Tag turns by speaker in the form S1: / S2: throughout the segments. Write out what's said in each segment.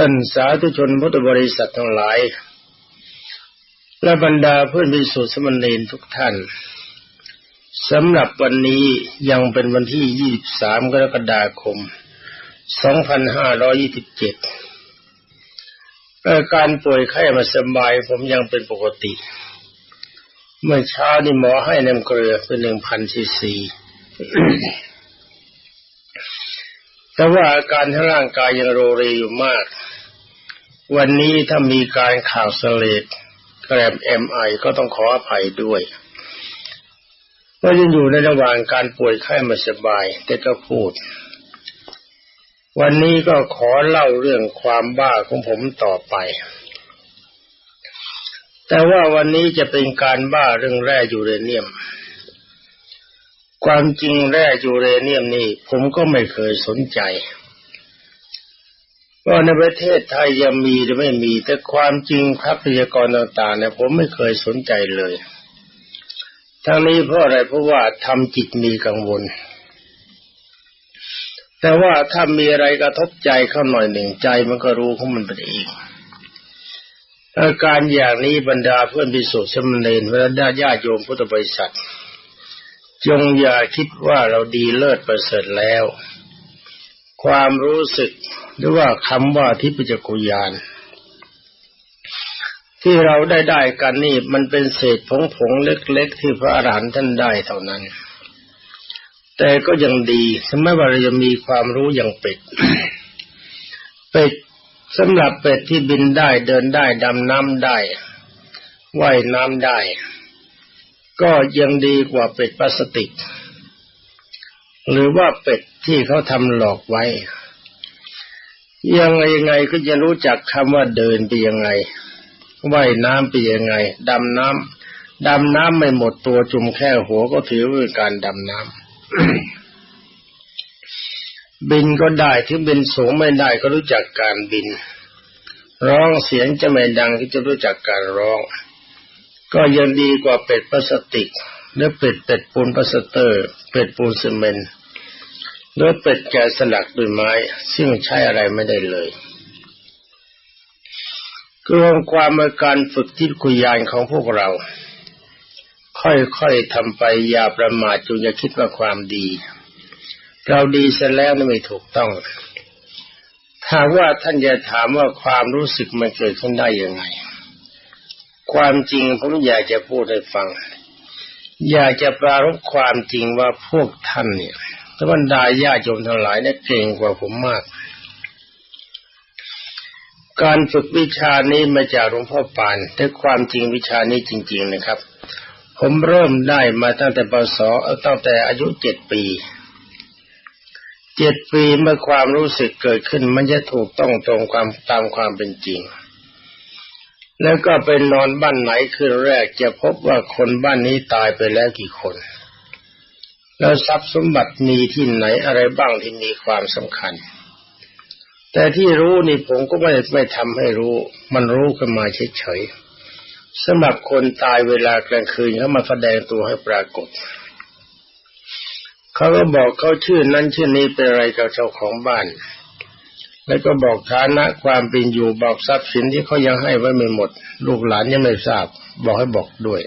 S1: ท่านสาธุชนพุทธบริษัททั้งหลาย และบรรดาเพื่อนบิสุทธิสมณีทุกท่านสำหรับวันนี้ยังเป็นวันที่ 23 กรกฎาคม 2527อาการป่วยไข้มาสบายผมยังเป็นปกติ เมื่อเช้านี่หมอให้น้ำเกลือเป็น 1,000ซีซี แต่ว่าอาการทั้งร่างกายยังโรเรอยู่มาก วันนี้ถ้ามีการข่าวเสลดแกรมเอ็มไอก็ต้องขออภัยด้วยว่ายังอยู่ในระหว่างการป่วยไข้ไม่สบาย แต่ก็พูด วันนี้ก็ขอเล่าเรื่องความบ้าของผมต่อไป แต่ว่าวันนี้จะเป็นการบ้าเรื่องแร่ยูเรเนียม ความจริงแร่ยูเรเนียมนี่ผมก็ไม่เคยสนใจว่าในประเทศไทยยังมีหรือไม่มี แต่ความจริงครับพยากรต่างๆเนี่ยผมไม่เคยสนใจเลยทั้งนี้เพราะอะไรเพราะว่าทำจิตมีกังวล แต่ว่าถ้ามีอะไรกระทบใจเข้าหน่อยหนึ่งใจมันก็รู้ของมันไปเองอาการอย่างนี้บรรดาเพื่อนพิสุทธิ์สมณีเวลาญาติโยมพุทธบริษัท จงอย่าคิดว่าเราดีเลิศประเสริฐแล้ว ความรู้สึกหรือว่าคำว่าทิพยกุยานที่เราได้ได้กันนี่มันเป็นเศษผงผงเล็ก ๆ ที่พระอรหันต์ท่านได้เท่านั้น แต่ก็ยังดีสมัยว่าเราจะมีความรู้อย่างเป็ดเป็ดสำหรับเป็ดที่บินได้เดินได้ดำน้ำได้ว่ายน้ำได้ ก็ยังดีกว่าเป็ดพลาสติก หรือว่าเป็ดที่เขาทำหลอกไว้ ยังไงยังไงก็จะรู้จักคำว่าเดินไปยังไงว่ายน้ำไปยังไงดำน้ำดำน้ำไม่หมดตัวจุ่มแค่หัวก็ถือว่าเป็นการดำน้ำบินก็ได้ที่บินสูงไม่ได้ก็รู้จักการบิน ร้องเสียงจะไม่ดังก็จะรู้จักการร้อง ก็ยังดีกว่าเป็ดพลาสติก หรือเป็ดเป็ดปูนพลาสเตอร์ เป็ดปูนซีเมนต์หรือเป็ดแกะสลักด้วยไม้ ซึ่งใช้อะไรไม่ได้เลยคือความอาการฝึกที่คุยานของพวกเรา ค่อยๆทำไปอย่าประมาทจงอย่าคิดว่าความดี เราดีเสร็จแล้วไม่ถูกต้องถ้าว่าท่านจะถามว่าความรู้สึกมันเกิดขึ้นได้ยังไง ความจริงผมอยากจะพูดให้ฟัง อยากจะปรารบความจริงว่าพวกท่านเนี่ยทบรรดาญาโยมทั้งหลายเนี่ยเก่งกว่าผมมาก การฝึกวิชานี้มาจากหลวงพ่อปานแต่ความจริงวิชานี้จริง ๆนะครับ ผมเริ่มได้มาตั้งแต่ปศตั้งแต่อายุเจ็ดปีเจ็ดปีเมื่อความรู้สึกเกิดขึ้นมันจะถูกต้องตรงความตามความเป็นจริง แล้วก็เป็นอนบ้านไหนคืนแรกจะพบว่าคนบ้านนี้ตายไปแล้วกี่คน แล้วทรัพย์สมบัติมีที่ไหนอะไรบ้างที่มีความสำคัญ แต่ที่รู้นี่ผมก็ไม่ไม่ทำให้รู้ มันรู้ขึ้นมาเฉยๆสำหรับคนตายเวลากลางคืนเขามาแสดงตัวให้ปรากฏเขาก็บอกเขาชื่อนั้นชื่อนี้เป็นอะไรกับเจ้าของบ้าน แล้วก็บอกฐานะความเป็นอยู่บอกทรัพย์สินที่เขายังให้ไว้ไม่หมด ลูกหลานยังไม่ทราบ บอกให้บอกด้วย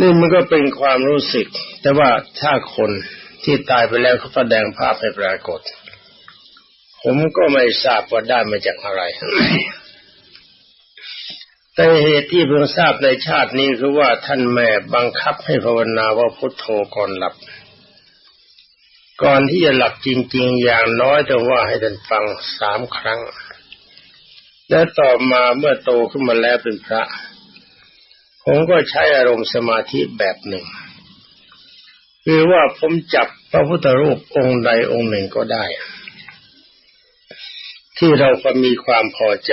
S1: นี่มันก็เป็นความรู้สึก แต่ว่าถ้าคนที่ตายไปแล้วเขาแสดงภาพให้ปรากฏ ผมก็ไม่ทราบว่าได้มาจากอะไร แต่เหตุที่เพิ่งทราบในชาตินี้คือว่าท่านแม่บังคับให้ภาวนาว่าพุทโธก่อนหลับ ก่อนที่จะหลับจริง ๆ อย่างน้อยแต่ว่าให้ท่านฟังสามครั้ง และต่อมาเมื่อโตขึ้นมาแล้วเป็นพระ ผมก็ใช้อารมณ์สมาธิแบบหนึ่ง คือว่าผมจับพระพุทธรูปองค์ใดองค์หนึ่งก็ได้ ที่เราก็มีความพอใจ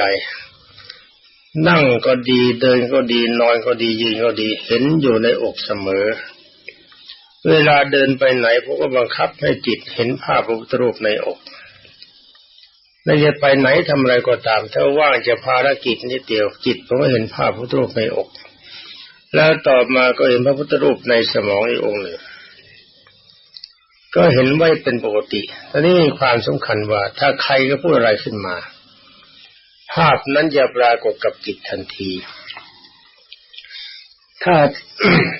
S1: นั่งก็ดีเดินก็ดีนอนก็ดียืนก็ดีเห็นอยู่ในอกเสมอ เวลาเดินไปไหนผมก็บังคับให้จิตเห็นภาพพระพุทธรูปในอกแลวจะไปไหนทำอะไรก็ตาม ถ้าว่างจะภารกิจนิดเดียวจิตผมก็เห็นภาพพระพุทธรูปในอก แล้วต่อมาก็เห็นพระพุทธรูปในสมองอีกองหนึ่งก็เห็นไว้เป็นปกติตอนนี้มีความสำคัญว่า ถ้าใครก็พูดอะไรขึ้นมา ภาพนั้นจะปรากฏกับจิตทันที ถ้า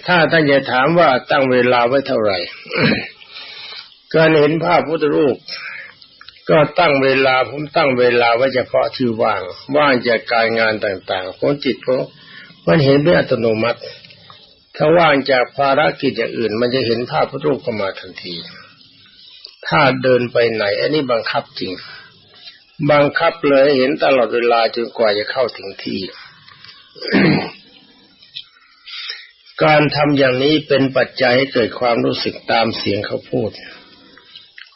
S1: ถ้าท่านจะถามว่าตั้งเวลาไว้เท่าไหร่การเห็นภาพพุทธรูป ก็ตั้งเวลาผมตั้งเวลาไว้เฉพาะที่ว่าง ว่างจากการงานต่างๆของจิตผมมันเห็นเป็นอัตโนมัติ ถ้าว่างจากภารกิจอย่างอื่น มันจะเห็นภาพพุทธรูปเข้ามาทันที ถ้าเดินไปไหน อันนี้บังคับจริง บังคับเลยเห็นตลอดเวลาจนกว่าจะเข้าถึงที่ การทำอย่างนี้เป็นปัจจัยให้เกิดความรู้สึกตามเสียงเขาพูด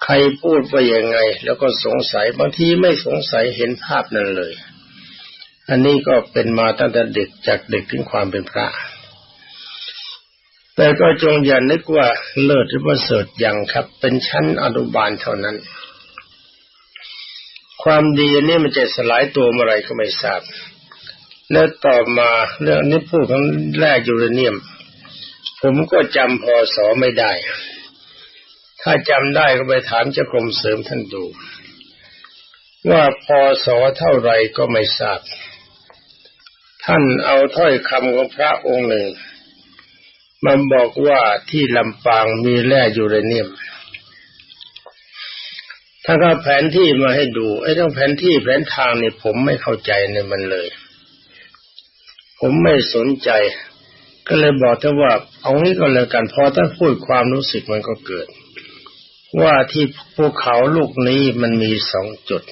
S1: ใครพูดว่ายังไง แล้วก็สงสัยบางทีไม่สงสัยเห็นภาพนั้นเลย อันนี้ก็เป็นมาตั้งแต่เด็กจากเด็กถึงความเป็นพระ แต่ก็จงอย่านึกว่าเลิศหรือประเสริฐอย่างครับ เป็นชั้นอนุบาลเท่านั้น ความดีนี่มันจะสลายตัวเมื่อไรก็ไม่ทราบแล้วต่อมาเรื่องนี้พูดของแร่ยูเรเนียม ผมก็จำพอสอไม่ได้ ถ้าจำได้ก็ไปถามเจ้ากรมเสริมท่านดู ว่าพอสอเท่าไรก็ไม่ทราบ ท่านเอาถ้อยคำของพระองค์หนึ่ง มันบอกว่าที่ลำปางมีแร่ยูเรเนียมถ้าก็แผนที่มาให้ดู ไอ้ต้องแผนที่แผนทางนี่ผมไม่เข้าใจในมันเลย ผมไม่สนใจ ก็เลยบอกท่านว่าเอางี้ก็แล้วกันพอท่านพูดความรู้สึกมันก็เกิด ว่าที่ภูเขาลูกนี้มันมีสองจุด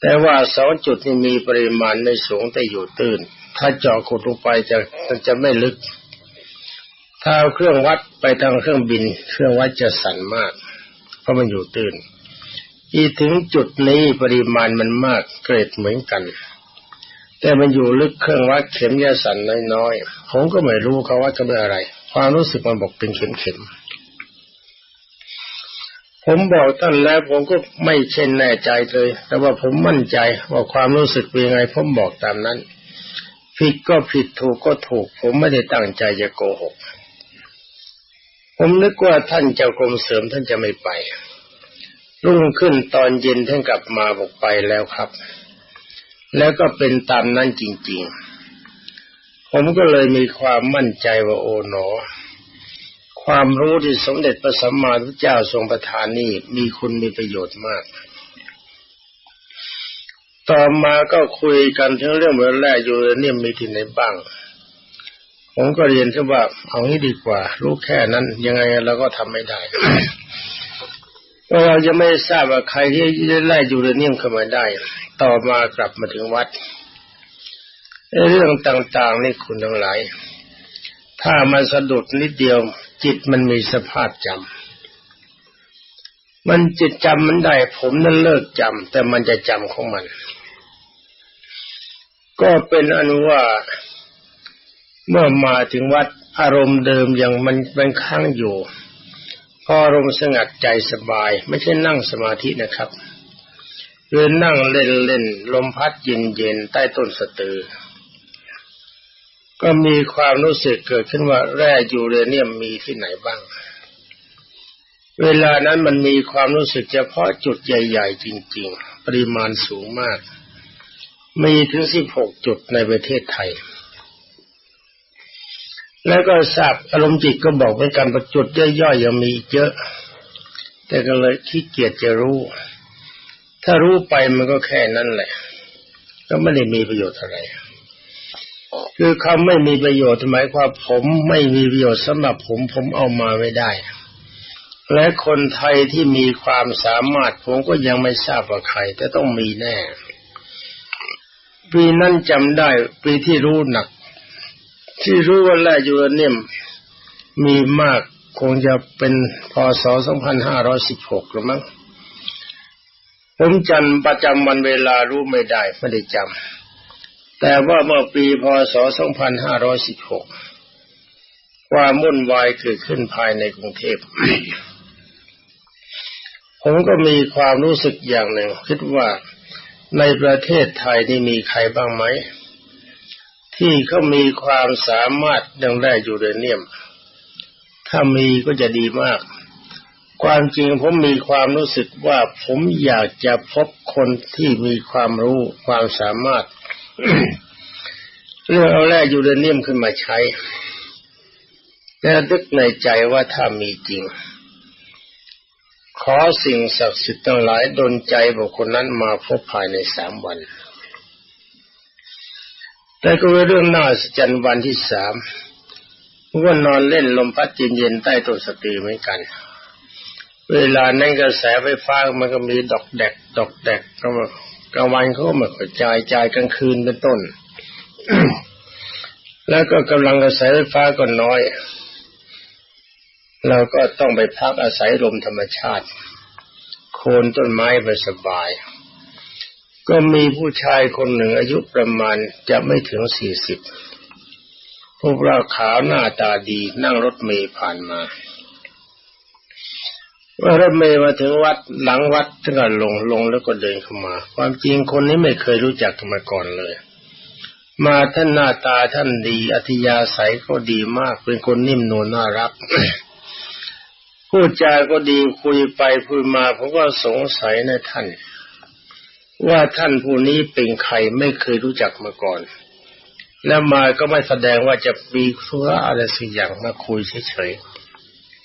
S1: แต่ว่าสองจุดนี้มีปริมาณไม่สูงแต่อยู่ตื้น ถ้าเจาะขุดลงไปจะจะไม่ลึก ถ้าเอาเครื่องวัดไปทางเครื่องบิน เครื่องวัดจะสั่นมาก เพราะมันอยู่ตื้นอีถึงจุดนี้ปริมาณมันมากเกรดเหมือนกัน แต่มันอยู่ลึกเครื่องวัดเข็มยาสันน้อยๆผมก็ไม่รู้เขาว่าจะเป็นอะไร ความรู้สึกมันบอกเป็นเข็มๆผมบอกท่านแล้วผมก็ไม่เช่นแน่ใจเลย แต่ว่าผมมั่นใจว่าความรู้สึกเป็นยังไงผมบอกตามนั้น ผิดก็ผิดถูกก็ถูก ผมไม่ได้ตั้งใจจะโกหก ผมนึกว่าท่านเจ้ากรมเสริมท่านจะไม่ไปรุ่งขึ้นตอนเย็นท่านกลับมาบอกไปแล้วครับ แล้วก็เป็นตามนั้นจริง ๆ ผมก็เลยมีความมั่นใจว่าโอ๋หนอ ความรู้ที่สมเด็จพระสัมมาสัมพุทธเจ้าทรงประทานนี่มีคุณมีประโยชน์มาก ต่อมาก็คุยกันถึงเรื่องเวลายูเรเนียมีที่ไหนบ้าง ผมก็เรียนแค่ว่าเอางี้ดีกว่า รู้แค่นั้นยังไงเราก็ทำไม่ได้ เราจะไม่ทราบว่าใครที่ได้ไล่ยูเรเนียมเข้ามาได้ ต่อมากลับมาถึงวัดเรื่องต่างๆนี่คุณทั้งหลาย ถ้ามันสะดุดนิดเดียว จิตมันมีสภาพจำมันจิตจำมันได้ ผมนั้นเลิกจำแต่มันจะจำของมัน ก็เป็นอนุว่าเมื่อมาถึงวัดอารมณ์เดิมยังมันเป็นค้างอยู่ ออารมณ์สงัดใจสบาย ไม่ใช่นั่งสมาธินะครับคือนั่งเล่นเล่นลมพัดเย็นเย็นใต้ต้นสตือ ก็มีความรู้สึกเกิดขึ้นว่าแร่ยูเรเนียมมีที่ไหนบ้าง เวลานั้นมันมีความรู้สึกเฉพาะจุดใหญ่ ๆ จริง ๆ ปริมาณสูงมาก มีถึงสิบหกจุดในประเทศไทย แล้วก็ทราบอารมณ์จิตก็บอกเหมือนกันประจุดย่อยๆยังมีเยอะ แต่ก็เลยขี้เกียจจะรู้ ถ้ารู้ไปมันก็แค่นั้นแหละ ก็ไม่ได้มีประโยชน์อะไร คือคำไม่มีประโยชน์หมายความผมไม่มีประโยชน์สำหรับผมผมเอามาไม่ได้ และคนไทยที่มีความสามารถผมก็ยังไม่ทราบว่าใคร แต่ต้องมีแน่ปีนั้นจำได้ปีที่รู้หนัก ที่รู้ว่าแร่ยูเรเนียมมีมากคงจะเป็นพศ 2516หรือมั้งผมจำประจำวันเวลารู้ไม่ได้ไม่ได้จำแต่ว่าเมื่อปีพศ 2516 ความมุ่นวายเกิดขึ้นภายในกรุงเทพ ผมก็มีความรู้สึกอย่างหนึ่ง คิดว่าในประเทศไทยนี่มีใครบ้างไหม ที่เขามีความสามารถดังแร่ยูเรเนียม ถ้ามีก็จะดีมาก ความจริงผมมีความรู้สึกว่าผมอยากจะพบคนที่มีความรู้ความสามารถ เรื่องเอาแร่ยูเรเนียมขึ้นมาใช้และนึกในใจว่าถ้ามีจริง ขอสิ่งศักดิ์สิทธิ์ทั้งหลายดลใจบุคคลนั้นมาพบภายในสามวัน แต่ก็เรื่องน่าสจันวันที่สามว่านอนเล่นลมพัดเย็นๆใต้ต้นสตรีเหมือนกัน เวลานั้นกระแสไฟฟ้ามันก็มีดอกแดก ดอกแดกก็กลางวันเขาก็มากระจายจ่ายกลางคืนเป็นต้น แล้วก็กำลังกระแสไฟฟ้าก็น้อย เราก็ต้องไปพักอาศัยลมธรรมชาติ โคนต้นไม้ไปสบาย ก็มีผู้ชายคนหนึ่งอายุประมาณจะไม่ถึงสี่สิบพวกเราขาวหน้าตาดีนั่งรถเมย์ผ่านมาว่ารถเมย์มาถึงวัดหลังวัดถึงก็ลงลงแล้วก็เดินเข้ามา ความจริงคนนี้ไม่เคยรู้จักกันมาก่อนเลย มาท่านหน้าตาท่านดีอธิยาศัยก็ดีมาก เป็นคนนิ่มนวลน่ารักพูดจาก็ดีคุยไปคุยมาผมก็สงสัยในท่าน ว่าท่านผู้นี้เป็นใครไม่เคยรู้จักมาก่อน แล้วมาก็ไม่แสดงว่าจะมีธุระอะไรสักอย่างมาคุยเฉย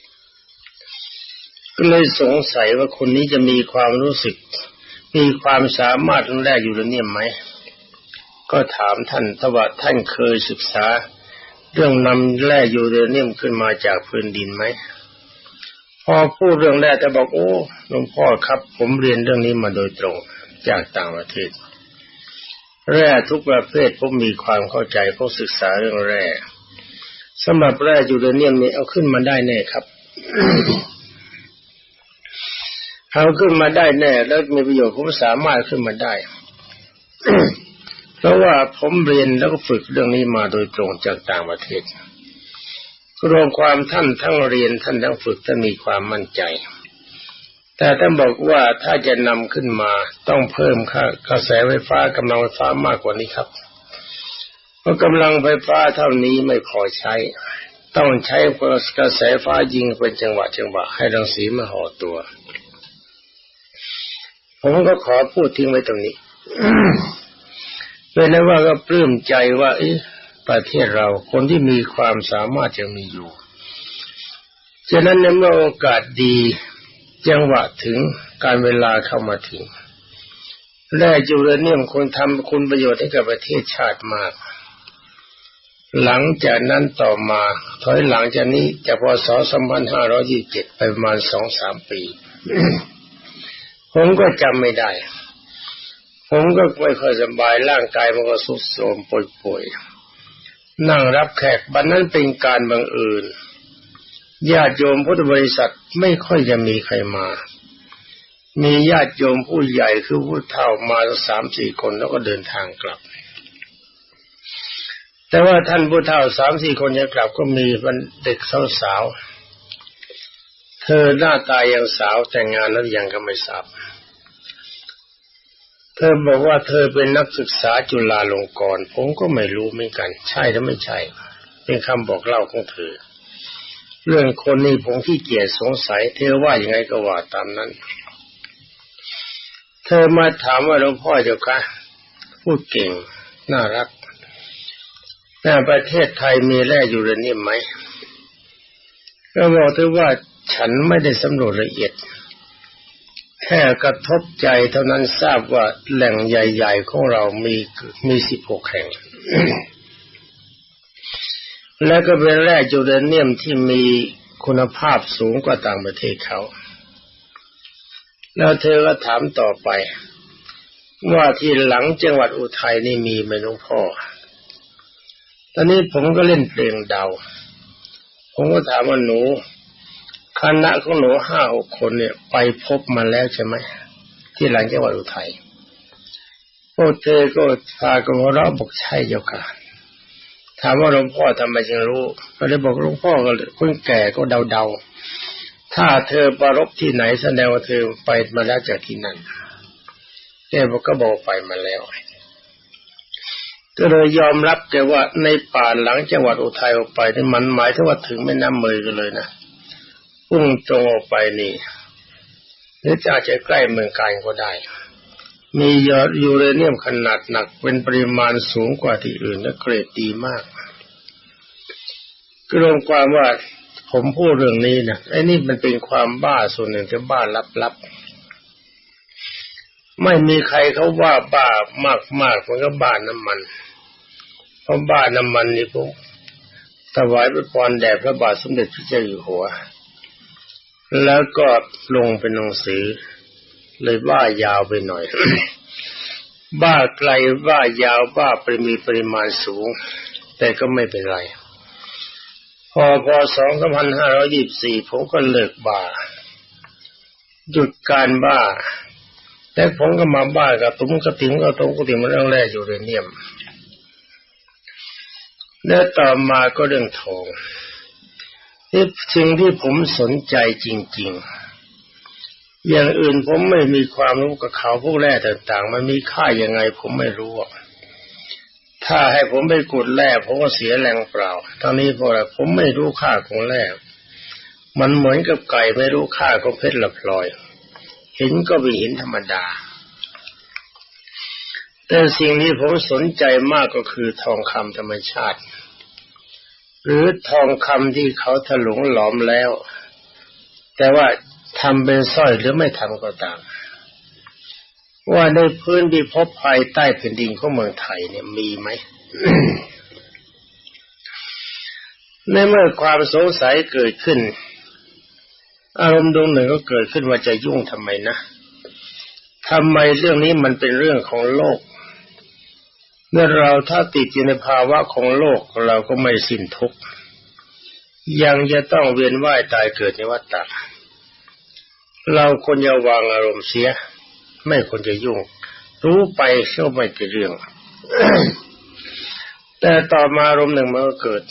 S1: ๆก็เลยสงสัยว่าคนนี้จะมีความรู้สึก มีความสามารถแรกอยู่หรือเนี่ยไหม ก็ถามท่านทว่าท่านเคยศึกษา เรื่องนำแร่ยูเรเนียมขึ้นมาจากพื้นดินไหมพอพูดเรื่องแร่แต่บอกโอ้หลวงพ่อครับ ผมเรียนเรื่องนี้มาโดยตรง จากต่างประเทศ แร่ทุกประเภทผมมีความเข้าใจเพราะศึกษาเรื่องแร่สำหรับแร่ยูเรเนียมนี่เอาขึ้นมาได้แน่ครับเอาขึ้นมาได้แน่ แล้วมีประโยชน์ผมสามารถขึ้นมาได้เพราะว่าผมเรียนแล้วก็ฝึกเรื่องนี้มาโดยตรงจากต่างประเทศรวมความท่านทั้งเรียนท่านทั้งฝึกท่านมีความมั่นใจ แต่ท่านบอกว่าถ้าจะนำขึ้นมาต้องเพิ่มค่ากระแสไฟฟ้ากำลังไฟฟ้ามากกว่านี้ครับ เพราะกำลังไฟฟ้าเท่านี้ไม่พอใช้ ต้องใช้กระแสฟ้ายิงเป็นจังหวะจังหวะให้รังสีมาห่อตัว ผมก็ขอพูดทิ้งไว้ตรงนี้เป็นนั้นว่าก็ปลื้มใจว่าเอ๊ะประเทศเราคนที่มีความสามารถจะมีอยู่ ฉะนั้นในเมื่อโอกาสดี จังหวะถึงการเวลาเข้ามาถึงแร่ยูเรเนียมคนทำคุณประโยชน์ให้กับประเทศชาติมาก หลังจากนั้นต่อมาถอยหลังจากนี้จะพศ2527ไปประมาณสองสามปี ผมก็จำไม่ได้ ผมก็ไม่ค่อยสบายร่างกายมันก็สุดโทรมป่วยๆนั่งรับแขกบันนั้นเป็นการบังเอิญ ญาติโยมพุทธบริษัทไม่ค่อยจะมีใครมา มีญาติโยมผู้ใหญ่คือผู้เฒ่ามาสามสี่คนแล้วก็เดินทางกลับ แต่ว่าท่านผู้เฒ่าสามสี่คนจะกลับก็มีเด็กสาวๆเธอหน้าตายังสาวแต่งงานแล้วยังก็ไม่ทราบเธอบอกว่าเธอเป็นนักศึกษาจุฬาลงกรณ์ผมก็ไม่รู้เหมือนกัน ใช่หรือไม่ใช่ เป็นคำบอกเล่าของเธอ เรื่องคนนี้ผมขี้เกียจสงสัย เธอว่ายังไงก็ว่าตามนั้น เธอมาถามว่าหลวงพ่อเจ้าคะพูดเก่ง น่ารักในประเทศไทยมีแร่ยูเรเนียมไหมก็บอกเธอว่าฉันไม่ได้สำรวจละเอียดแค่กระทบใจเท่านั้นทราบว่าแหล่งใหญ่ ๆ ของเรามีมีสิบหกแห่ง และก็เป็นแร่ยูเรเนียมที่มีคุณภาพสูงกว่าต่างประเทศเขา แล้วเธอก็ถามต่อไป ว่าที่หลังจังหวัดอุทัยนี่มีไหมหลวงพ่อ ตอนนี้ผมก็เล่นเพลงเดา ผมก็ถามว่าหนูคณะของหนูห้าหกคนเนี่ย ไปพบมาแล้วใช่ไหมที่หลังจังหวัดอุทัยพวกเธอก็พากันหัวเราะบอกใช่เจ้าค่ะ ถามว่าหลวงพ่อทำไมจึงรู้ก็เลยบอกหลวงพ่อก็คนแก่ก็เดาๆ ถ้าเธอประรบที่ไหนแสดงว่าเธอไปมาแล้วจากที่นั่นแกบอกก็บอกไปมาแล้วก็เลยยอมรับแต่ว่าในป่าหลังจังหวัดอุทัยออกไปนี่มันหมายถึงว่าถึงแม่น้ำเมยกันเลยนะพุ่งตรงออกไปนี่หรือจะอาจจะใกล้เมืองการก็ได้ มียอดยูเรเนียมขนาดหนักเป็นปริมาณสูงกว่าที่อื่นและเกรดดีมากก็รวมความว่าผมพูดเรื่องนี้นะไอ้นี่มันเป็นความบ้าส่วนหนึ่งที่บ้าลับๆไม่มีใครเขาว่าบ้ามากๆมันก็บ้าน้ำมันเพราะบ้าน้ำมันนี่ผมถวายพระพรแด่พระบาทสมเด็จพระเจ้าอยู่หัว แล้วก็ลงเป็นหนังสือ เลยบ้ายาวไปหน่อย บ้าไกลบ้ายาวบ้าปริมีปริมาณสูง แต่ก็ไม่เป็นไร พอพศ2524ผมก็เลิกบ้า หยุดการบ้า แต่ผมก็มาบ้ากับตุ้มกระติ๋มกับตุ้มกระติ๋มมันเรื่องแรกอยู่เรเนียมแล้วต่อมาก็เรื่องทองที่สิ่งที่ผมสนใจจริง ๆ อย่างอื่นผมไม่มีความรู้กับเขาพวกแร่ต่างๆ มันมีค่ายังไงผมไม่รู้ ถ้าให้ผมไปกุดแร่ผมก็เสียแรงเปล่าทั้งนี้เพราะอะไรผมไม่รู้ค่าของแร่มันเหมือนกับไก่ไม่รู้ค่าของเพชรละพลอย เห็นก็เป็นหินธรรมดา แต่สิ่งที่ผมสนใจมากก็คือทองคำธรรมชาติ หรือทองคำที่เขาถลุงหลอมแล้วแต่ว่า ทำเป็นสร้อยหรือไม่ทำก็ตาม ว่าในพื้นที่พบภายใต้แผ่นดินของเมืองไทยเนี่ยมีไหมในเมื่อความสงสัยเกิดขึ้น อารมณ์ดวงหนึ่งก็เกิดขึ้นว่าจะยุ่งทำไมนะทำไมเรื่องนี้มันเป็นเรื่องของโลกเมื่อเราถ้าติดอยู่ในภาวะของโลกเราก็ไม่สิ้นทุกข์ยังจะต้องเวียนว่ายตายเกิดในวัฏฏะ เราควรจะวางอารมณ์เสีย ไม่ควรจะยุ่ง รู้ไปก็ไม่เป็นเรื่อง แต่ต่อมาอารมณ์หนึ่งมันก็เกิด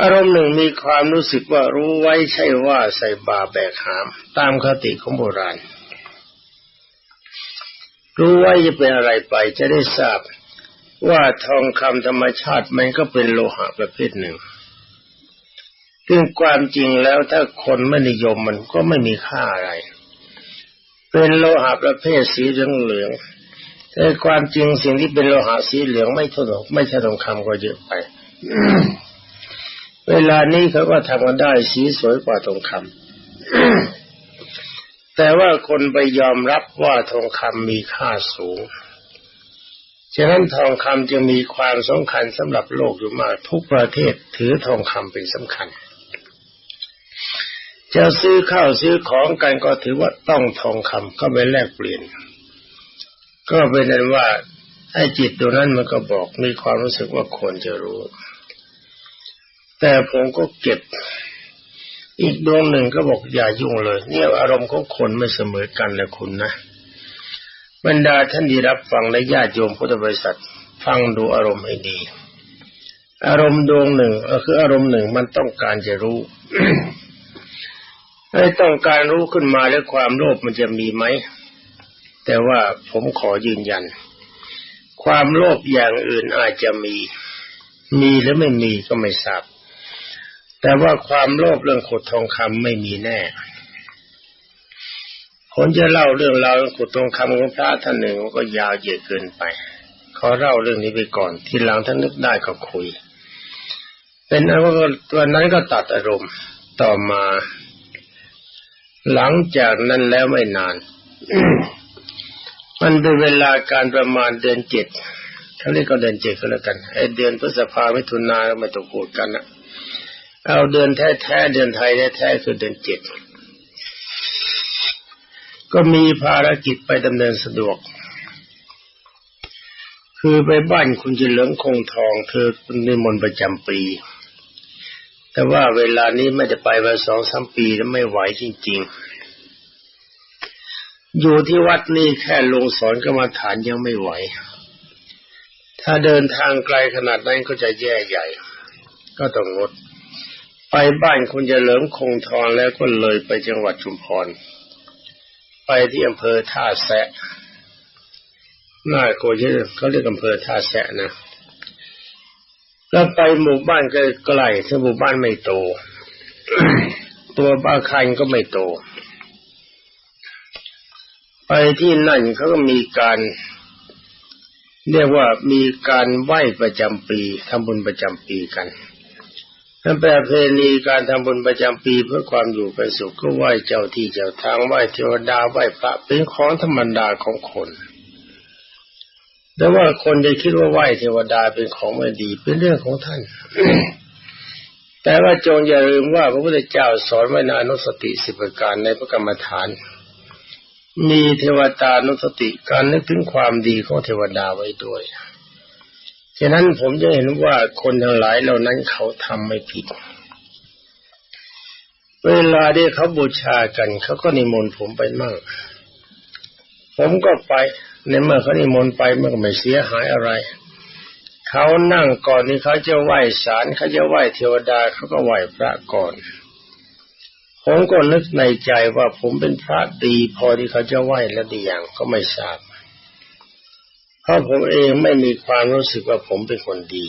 S1: อารมณ์หนึ่งมีความรู้สึกว่ารู้ไว้ใช่ว่าใส่บาแบกหาม ตามคติของโบราณ รู้ไว้จะเป็นอะไรไปจะได้ทราบว่าทองคำธรรมชาติมันก็เป็นโลหะประเภทหนึ่ง ซึ่งความจริงแล้วถ้าคนไม่นิยมมันก็ไม่มีค่าอะไร เป็นโลหะประเภทสีเหลืองแต่ความจริงสิ่งที่เป็นโลหะสีเหลืองไม่ทนไม่ใช่ทองคำก็เยอะไป เวลานี้เขาก็ทำกันได้สีสวยกว่าทองคำแต่ว่าคนไปยอมรับว่าทองคำมีค่าสูง ฉะนั้นทองคำจะมีความสำคัญสำหรับโลกอยู่มาก ทุกประเทศถือทองคำเป็นสำคัญ จะซื้อข้าวซื้อของกันก็ถือว่าต้องทองคำก็ไปแลกเปลี่ยน ก็เป็นนั้นว่าไอ้จิตตัวนั้นมันก็บอกมีความรู้สึกว่าควรจะรู้ แต่ผมก็เก็บ อีกดวงหนึ่งก็บอกอย่ายุ่งเลย เนี่ยอารมณ์ของคนไม่เสมอกันนะคุณนะบรรดาท่านที่รับฟังและญาติโยมพุทธบริษัท ฟังดูอารมณ์ให้ดี อารมณ์ดวงหนึ่งก็คืออารมณ์หนึ่งมันต้องการจะรู้ ไอ้ต้องการรู้ขึ้นมาแล้วความโลภมันจะมีไหม แต่ว่าผมขอยืนยัน ความโลภอย่างอื่นอาจจะมี มีหรือไม่มีก็ไม่ทราบ แต่ว่าความโลภเรื่องขุดทองคำไม่มีแน่ผมจะเล่าเรื่องราวเรื่องขุดทองคำของพระท่านหนึ่งก็ยาวเหยียดเกินไปขอเล่าเรื่องนี้ไปก่อน ทีหลังท่านนึกได้ก็คุย เป็นอันว่าวันนั้นก็ตัดอารมณ์ต่อมา หลังจากนั้นแล้วไม่นาน มันเป็นเวลาการประมาณเดือนเจ็ดเขาเรียกก็เดือนเจ็ดก็แล้วกันไอเดือนพฤษภามิถุนาไม่ต้องพูดกันนะเอาเดือนแท้ๆเดือนไทยแท้ๆคือเดือนเจ็ดก็มีภารกิจไปดำเนินสะดวก คือไปบ้านคุณจิเฉลิมคงทองเธอคุณนิมนต์ประจำปี แต่ว่าเวลานี้ไม่ได้ไปมาสองสามปีแล้วไม่ไหวจริง ๆ อยู่ที่วัดนี่แค่ลงสอนกรรมฐานยังไม่ไหว ถ้าเดินทางไกลขนาดนั้นก็จะแย่ใหญ่ ก็ต้องงด ไปบ้านคุณจะเฉลิมคงทองแล้วก็เลยไปจังหวัดชุมพร ไปที่อำเภอท่าแซะน่าโกยเขาเรียกอำเภอท่าแซะนะ แล้วไปหมู่บ้านใกล้ๆถ้าหมู่บ้านไม่โต ตัวอาคารก็ไม่โต ไปที่นั่นเขาก็มีการ เรียกว่ามีการไหว้ประจำปีทำบุญประจำปีกันนั่นแปลเพณีการทำบุญประจำปีเพื่อความอยู่เป็นสุขก็ไหว้เจ้าที่เจ้าทางไหว้เทวดาไหว้พระเป็นของธรรมดาของคน แต่ว่าคนจะคิดว่าไหว้เทวดาเป็นของไม่ดีเป็นเรื่องของท่าน แต่ว่าจงอย่าลืมว่าพระพุทธเจ้าสอนไว้ในอนุสติสิบประการในพระกรรมฐาน มีเทวตานุสติการนึกถึงความดีของเทวดาไว้ด้วยฉะนั้นผมจะเห็นว่าคนทั้งหลายเหล่านั้นเขาทำไม่ผิด เวลาที่เขาบูชากัน เขาก็นิมนต์ผมไปมั่ง ผมก็ไป ในเมื่อเขานิมนต์ไปมันก็ไม่เสียหายอะไร เขานั่งก่อนนี่เขาจะไหว้ศาลเขาจะไหว้เทวดาเขาก็ไหว้พระก่อน ผมก็นึกในใจว่าผมเป็นพระดี พอที่เขาจะไหว้แล้วดีอย่างก็ไม่ทราบเพราะผมเองไม่มีความรู้สึกว่าผมเป็นคนดี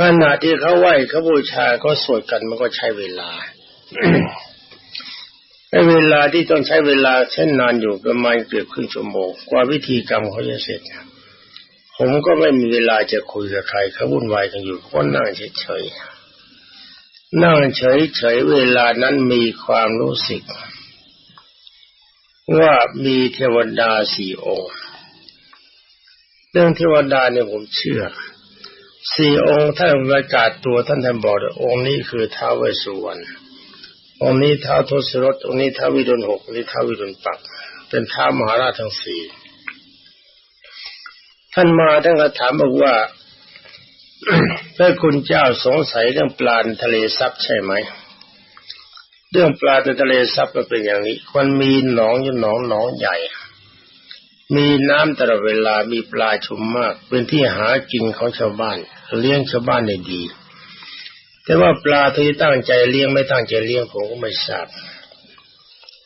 S1: ขณะที่เขาไหว้เขาบูชาเขาสวดกันมันก็ใช้เวลา ในเวลาที่ต้องใช้เวลาเช่นนานอยู่ประมาณเกือบครึ่งชั่วโมงกว่าวิธีกรรมเขาจะเสร็จ ผมก็ไม่มีเวลาจะคุยกับใครเขาวุ่นวายกันอยู่ก็นั่งเฉยๆนั่งเฉยๆเวลานั้นมีความรู้สึก ว่ามีเทวดาสี่องค์เรื่องเทวดาเนี่ยผมเชื่อสี่องค์ท่านประกาศตัวท่านท่านบอกองค์นี้คือท้าวเวสสุวรรณ องค์นี้ท้าทศรถองค์นี้ท้าววิรุณหกองนี้ท้าววิรุณปัก เป็นท้ามหาราชทั้งสี่ท่านมาท่านก็ถามบอกว่าพระคุณเจ้าสงสัยเรื่องปลาทะเลซับใช่ไหม เรื่องปลาในทะเลซับมันเป็นอย่างนี้มันมีหนองอยู่หนองหนองใหญ่ มีน้ำตลอดเวลามีปลาชุมมาก เป็นที่หากินของชาวบ้าน เลี้ยงชาวบ้านได้ดี แต่ว่าปลาที่ตั้งใจเลี้ยงไม่ตั้งใจเลี้ยงผมก็ไม่ทราบ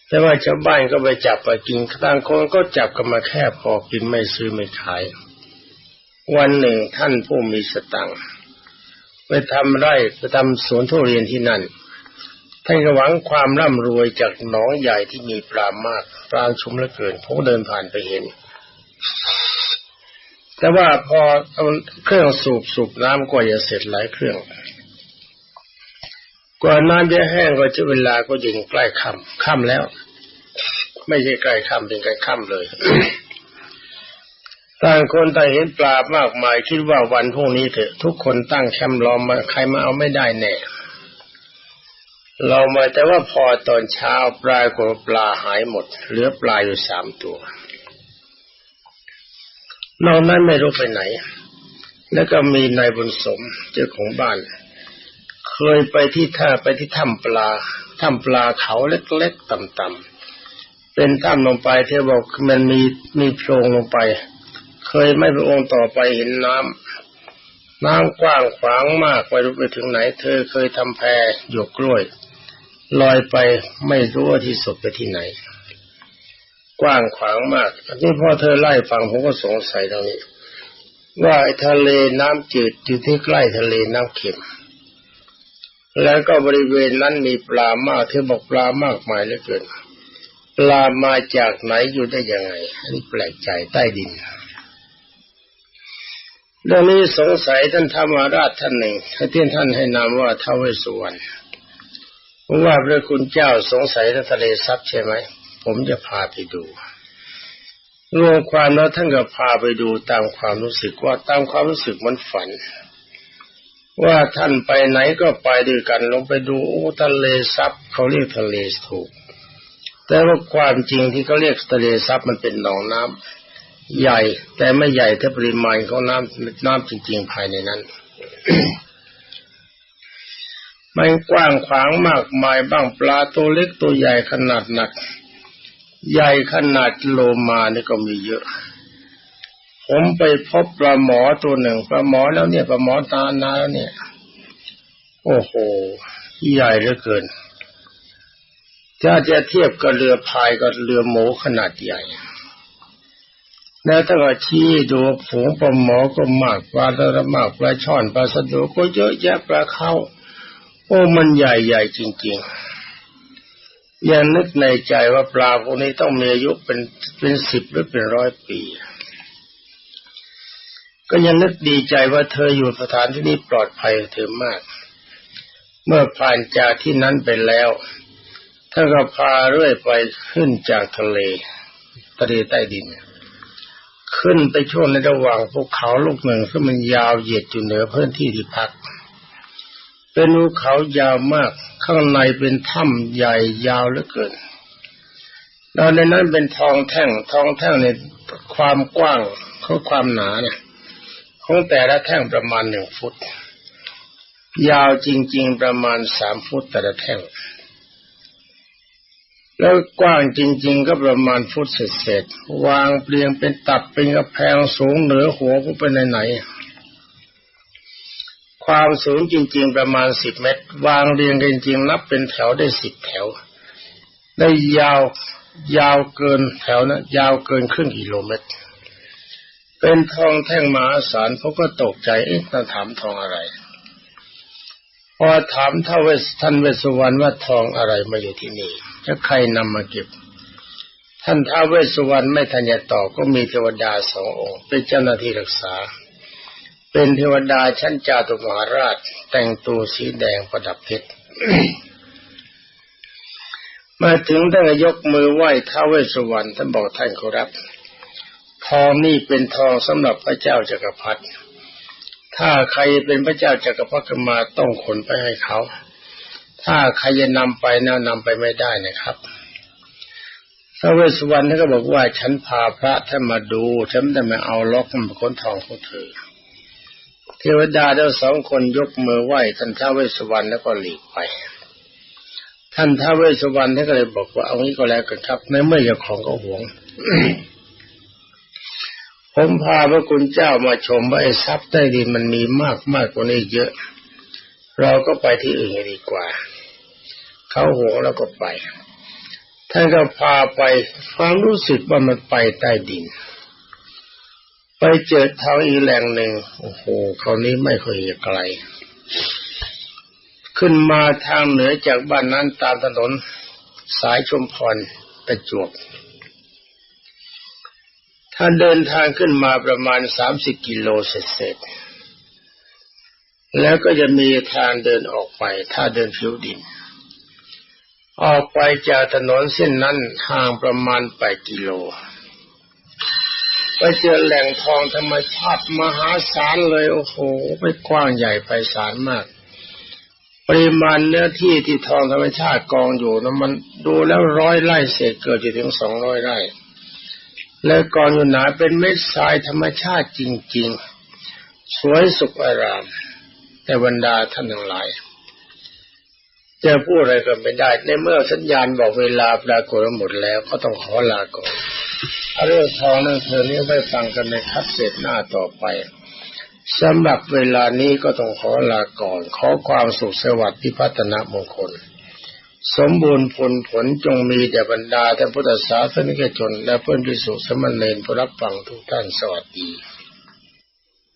S1: แต่ว่าชาวบ้านก็ไปจับไปกินต่างคนก็จับกันมาแค่พอกินไม่ซื้อไม่ขาย วันหนึ่งท่านผู้มีสตังค์ไปทำไร่ไปทำสวนทุเรียนที่นั่นท่านก็หวังความร่ำรวยจากหนองใหญ่ที่มีปลามาก ปลาชุมเหลือเกินผมเดินผ่านไปเห็น แต่ว่าพอเอาเครื่องสูบสูบน้ำกว่าจะเสร็จหลายเครื่อง กว่าน้ำจะแห้งก็จะเวลาก็ยิงใกล้ค่ำค่ำแล้ว ไม่ใช่ใกล้ค่ำเป็นใกล้ค่ำเลยต่างคนต่างเห็นปลามากมายคิดว่าวันพรุ่งนี้เถอะ ทุกคนตั้งแคมป์รอมาใครมาเอาไม่ได้แน่เรามาแต่ว่าพอตอนเช้าปลายกว่าปลาหายหมด เหลือปลาอยู่สามตัวนอกนั้นไม่รู้ไปไหน แล้วก็มีนายบุญสมเจ้าของบ้าน เคยไปที่ท่าไปที่ถ้ำปลาถ้ำปลาเขาเล็กๆต่ำๆเป็นถ้ำลงไปเธอบอกมันมีมีโพรงลงไป เคยไม่พระองค์ต่อไปเห็นน้ำน้ำกว้างขวางมากไปรู้ไปถึงไหน เธอเคยทำแพหยกกล้วยลอยไปไม่รู้ว่าที่สุดไปที่ไหน กว้างขวางมากอันนี้พ่อเธอไล่ฟังผมก็สงสัยตรงนี้ ว่าทะเลน้ำจืดอยู่ที่ใกล้ทะเลน้ำเค็ม แล้วก็บริเวณนั้นมีปลามากเธอบอกปลามากมายเหลือเกิน ปลามาจากไหนอยู่ได้ยังไงอันนี้แปลกใจใต้ดินเรื่องนี้สงสัยท่านธรรมราชท่านหนึ่งที่ท่านให้นามว่าท้าวเวสุวรรณว่าพระคุณเจ้าสงสัยทะเลซับใช่ไหม ผมจะพาไปดูรวมความแล้วท่านก็พาไปดูตามความรู้สึกว่าตามความรู้สึกมันฝัน ว่าท่านไปไหนก็ไปด้วยกันลงไปดูโอ้ทะเลซับเขาเรียกทะเลถูก แต่ว่าความจริงที่เขาเรียกทะเลซับมันเป็นหนองน้ำใหญ่แต่ไม่ใหญ่ถ้าปริมาณของน้ำน้ำจริง ๆ ภายในนั้นมันกว้างขวางมากมายบ้างปลาตัวเล็กตัวใหญ่ขนาดหนัก ใหญ่ขนาดโลมานี่ก็มีเยอะ ผมไปพบปลาหมอตัวหนึ่งปลาหมอแล้วเนี่ยปลาหมอตานาแล้วเนี่ย โอ้โห ใหญ่เหลือเกิน ถ้าจะเทียบกับเรือพายกับเรือหมูขนาดใหญ่ แล้วถ้าก็ชี้ดูฝูงปลาหมอก็มากปลาตะมากปลาช่อนปลาสะดุก็เยอะแยะปลาเข้า โอ้มันใหญ่ใหญ่จริง ๆ ยังนึกในใจว่าปลาพวกนี้ต้องมีอายุเป็นเป็นสิบหรือเป็นร้อยปี ก็ยังนึกดีใจว่าเธออยู่สถานที่นี้ปลอดภัยเธอมาก เมื่อผ่านจากที่นั้นไปแล้วท่านก็พาเรื่อยไปขึ้นจากทะเลทะเลใต้ดิน ขึ้นไปช่วงในระหว่างภูเขาลูกหนึ่งที่มันยาวเหยียดอยู่เหนือพื้นที่ที่พัก เป็นภูเขายาวมาก ข้างในเป็นถ้ำใหญ่ยาวเหลือเกินแล้วในนั้นเป็นทองแท่งทองแท่งในความกว้างเขาความหนาเนี่ย ของแต่ละแท่งประมาณหนึ่งฟุต ยาวจริง ๆ ประมาณสามฟุตแต่ละแท่ง แล้วกว้างจริง ๆ ก็ประมาณฟุตเศษๆวางเปลี่ยงเป็นตับเป็นกระแพงสูงเหนือหัวผู้เป็นไหนๆความสูงจริง ๆ ประมาณสิบเมตร วางเรียงกันจริงๆนับเป็นแถวได้สิบแถว ได้ยาวยาวเกินแถวนะยาวเกินครึ่งกิโลเมตร เป็นทองแท่งมหาศาลเขาก็ตกใจเอ๊ะถามทองอะไรพอถามท่าเวสท่านเวสุวรรณว่าทองอะไรมาอยู่ที่นี่จะใครนำมาเก็บ ท่านท้าเวสสุวรรณไม่ทันจะตอบก็มีเทวดาสององค์ เป็นเจ้าหน้าที่รักษา เป็นเทวดาชั้นจาตุมหาราช แต่งตัวสีแดงประดับเพชรมาถึงท่านยกมือไหว้ท้าเวสสุวรรณท่านบอกท่านขารับ ทองนี่เป็นทองสำหรับพระเจ้าจักรพรรดิถ้าใครเป็นพระเจ้าจักรพรรดิมาต้องขนไปให้เขา ถ้าใครจะนำไปแนะนำไปไม่ได้นะครับพระเวสสุวรรณท่านก็บอกว่าฉันพาพระท่านมาดูฉันแต่มาเอาล็อกมันค้นทองของเธอเทวดาทั้งสองคนยกมือไหว้ท่านท้าเวสสุวรรณแล้วก็หลีกไป ท่านท้าเวสสุวรรณท่านก็เลยบอกว่าเอางี้ก็แล้วกันครับในเมื่อเจ้าของก็หวง ผมพาพระคุณเจ้ามาชมว่าไอ้ทรัพย์ใต้ดินมันมีมากมากกว่านี้เยอะ เราก็ไปที่อื่นดีกว่า เขาหวแล้วก็ไป ท่านก็พาไปความรู้สึกว่ามันไปใต้ดิน ไปเจอทางอีแหล่งหนึ่งโอ้โหคราวนี้ไม่ค่อยไกล ขึ้นมาทางเหนือจากบ้านนั้นตามถนน สายชุมพรประจวบ ท่านเดินทางขึ้นมาประมาณสามสิบกิโลเศษแล้วก็จะมีทางเดินออกไป ถ้าเดินผิวดิน ออกไปจากถนนเส้นนั้นห่างประมาณแปดกิโลไปเจอแหล่งทองธรรมชาติมหาศาลเลยโอ้โหไปกว้างใหญ่ไปสารมาก ปริมาณเนื้อที่ที่ทองธรรมชาติกองอยู่นะมันดูแล้วร้อยไร่เศษเกิดถึงสองร้อยไร่ และกองอยู่หนาเป็นเม็ดทรายธรรมชาติจริง ๆ สวยสุขอาราม แต่บรรดาท่านทั้งหลายจะพูดอะไรก็ไม่ได้ ในเมื่อสัญญาณบอกเวลาปรากฏหมดแล้วก็ต้องขอลาก่อนเรื่องทองนั่นเธอนี้ไปฟังกันในคัดเสร็จหน้าต่อไปสำหรับเวลานี้ก็ต้องขอลาก่อน ขอความสุขสวัสดิ์พิพัฒนมงคล สมบูรณ์ผลผลจงมีแด่บรรดาท่านพุทธศาสนิกชน และเพื่อนพิสุสมณเณรผู้รับฟังทุกท่านสวัสดี